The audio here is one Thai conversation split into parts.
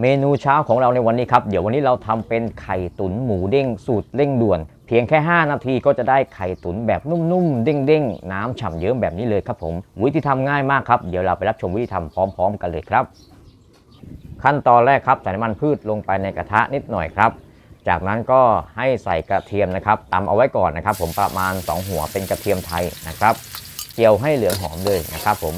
เมนูเช้าของเราในวันนี้ครับ เดี๋ยววันนี้เราทำเป็นไข่ตุ๋นหมูเด้งสูตรเร่งด่วน เพียงแค่ 5 นาทีก็จะได้ไข่ตุ๋นแบบนุ่มๆ เด้งๆ น้ำฉ่ำเยิ้มแบบนี้เลยครับผม วิธีทำง่ายมากครับ เดี๋ยวเราไปรับชมวิธีทำพร้อม ๆ กันเลยครับ ขั้นตอนแรกครับใส่น้ำมันพืชลงไปในกระทะนิดหน่อยครับ จากนั้นก็ให้ใส่กระเทียมนะครับตำเอาไว้ก่อนนะครับ ผมประมาณ 2 หัวเป็นกระเทียมไทยนะครับเจียวให้เหลืองหอมเลยนะครับผม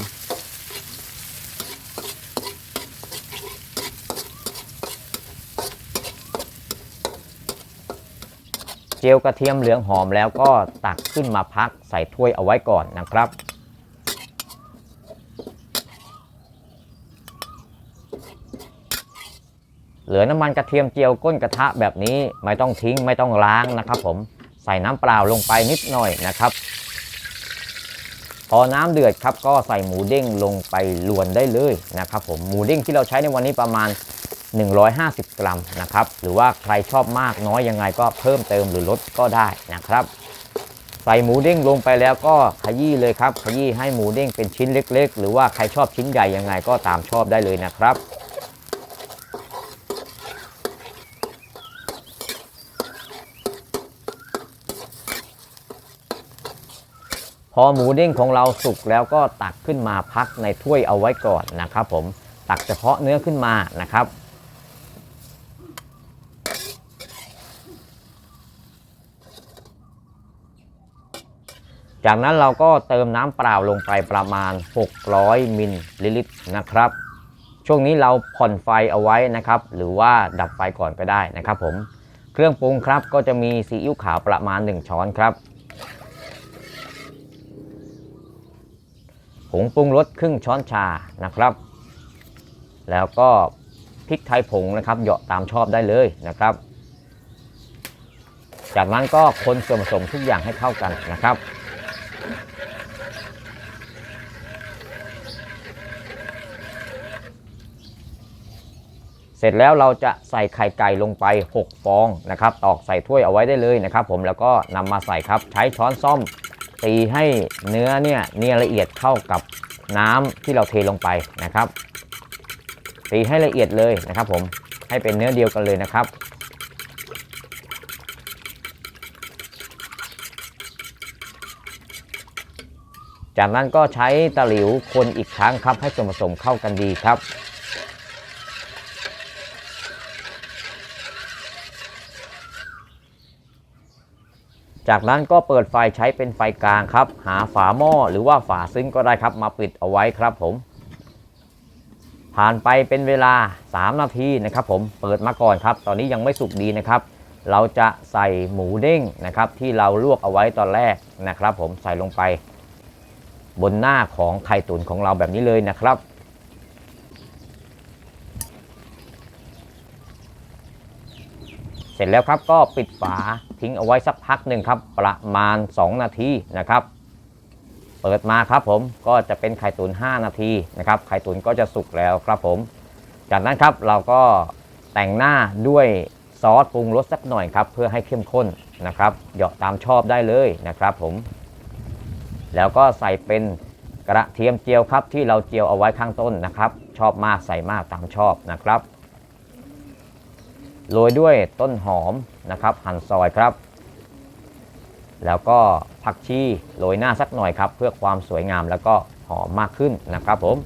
จียวกระเทียมเหลืองหอมแล้วก็ตักขึ้นมาพักใส่ถ้วยเอาไว้ก่อนนะครับ เหลือน้ำมันกระเทียมเจียวก้นกระทะแบบนี้ไม่ต้องทิ้งไม่ต้องล้างนะครับ ผมใส่น้ำเปล่าลงไปนิดหน่อยนะครับ พอน้ำเดือดครับก็ใส่หมูเด้งลงไปลวนได้เลยนะครับ ผมหมูเด้งที่เราใช้ในวันนี้ประมาณ 150 กรัมนะครับ หรือว่าใครชอบมากน้อยยังไงก็เพิ่มเติมหรือลดก็ได้นะครับ ใส่หมูเด้งลงไปแล้วก็ขยี้เลยครับ ขยี้ให้หมูเด้งเป็นชิ้นเล็ก ๆ หรือว่าใครชอบชิ้นใหญ่ยังไงก็ตามชอบได้เลยนะครับพอหมูเด้งของเราสุกแล้วก็ตักขึ้นมาพักในถ้วยเอาไว้ก่อนนะครับผมตักเฉพาะเนื้อขึ้นมานะครับ จากนั้นเราก็เติมน้ำเปล่าลงไปประมาณ 600 มิลลิลิตรนะครับ ช่วงนี้เราผ่อนไฟเอาไว้นะครับ หรือว่าดับไฟก่อนก็ได้นะครับผม เครื่องปรุงครับก็จะมีซีอิ๊วขาวประมาณ 1 ช้อนครับ ผงปรุงรสครึ่งช้อนชานะครับ แล้วก็พริกไทยผงนะครับเหยาะตามชอบได้เลยนะครับ จากนั้นก็คนส่วนผสมทุกอย่างให้เข้ากันนะครับ ร็จแล้วเราจะใส่ไข่ไก่ลงไป 6 ฟองนะครับ ตอกใส่ถ้วยเอาไว้ได้เลยนะครับ ผมแล้วก็นำมาใส่ครับ ใช้ช้อนซ่อมตีให้เนื้อเนี่ยเนียนละเอียดเข้ากับน้ำที่เราเทลงไปนะครับ ตีให้ละเอียดเลยนะครับ ผมให้เป็นเนื้อเดียวกันเลยนะครับจากนั้นก็ใช้ตะหลิวคนอีกครั้งครับให้ส่วนผสมเข้ากันดีครับ จากนั้นก็เปิดไฟใช้เป็นไฟกลางครับ หาฝาหม้อหรือว่าฝาซึ้งก็ได้ครับ มาปิดเอาไว้ครับผม ผ่านไปเป็นเวลา 3 นาทีนะครับผมเปิดมาก่อนครับ ตอนนี้ยังไม่สุกดีนะครับ เราจะใส่หมูเด้งนะครับ ที่เราลวกเอาไว้ตอนแรกนะครับ ผมใส่ลงไป บนหน้าของไข่ตุ๋นของเราแบบนี้เลยนะครับ เสร็จแล้วครับก็ปิดฝาทิ้งเอาไว้สักพักหนึ่งครับ ประมาณ 2 นาทีนะครับ เปิดมาครับผมก็จะเป็นไข่ตุ๋น5 นาทีนะครับ ไข่ตุ๋นก็จะสุกแล้วครับผม จากนั้นครับเราก็แต่งหน้าด้วยซอสปรุงรสสักหน่อยครับ เพื่อให้เข้มข้นนะครับเหยาะตามชอบได้เลยนะครับผม แล้วก็ใส่เป็นกระเทียมเจียวครับที่เราเจียวเอาไว้ข้างต้นนะครับ ชอบมากใส่มากตามชอบนะครับ โรยด้วยต้นหอมนะครับหั่นซอยครับ แล้วก็ผักชีโรยหน้าสักหน่อยครับ เพื่อความสวยงามแล้วก็หอมมากขึ้นนะครับผม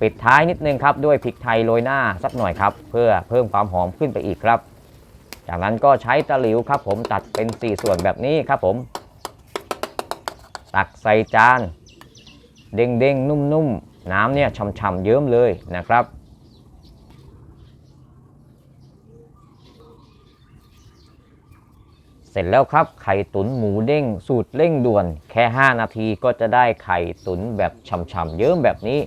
ปิดท้ายนิดนึงครับด้วยพริกไทยโรยหน้าสักหน่อยครับ เพื่อเพิ่มความหอมขึ้นไปอีกครับ จากนั้นก็ใช้ตะหลิวครับผมตัดเป็น 4 ส่วนแบบนี้ครับผม ตักใส่จาน เด้งๆนุ่มๆน้ำเนี่ยฉ่ำๆเยิ้มเลยนะครับ เสร็จแล้วครับ ไข่ตุ๋นหมูเด้งสูตรเร่งด่วน แค่ 5 นาทีก็จะได้ไข่ตุ๋นแบบฉ่ำๆเยิ้มแบบนี้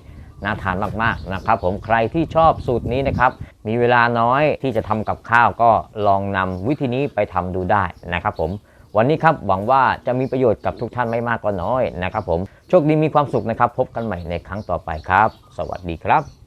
น่าทานมากๆนะครับ ผมใครที่ชอบสูตรนี้นะครับ มีเวลาน้อยที่จะทำกับข้าวก็ลองนำวิธีนี้ไปทำดูได้นะครับผมวันนี้ครับหวังว่าจะมีประโยชน์กับทุกท่านไม่มากก็น้อยนะครับผมโชคดีมีความสุขนะครับ พบกันใหม่ในครั้งต่อไปครับ สวัสดีครับ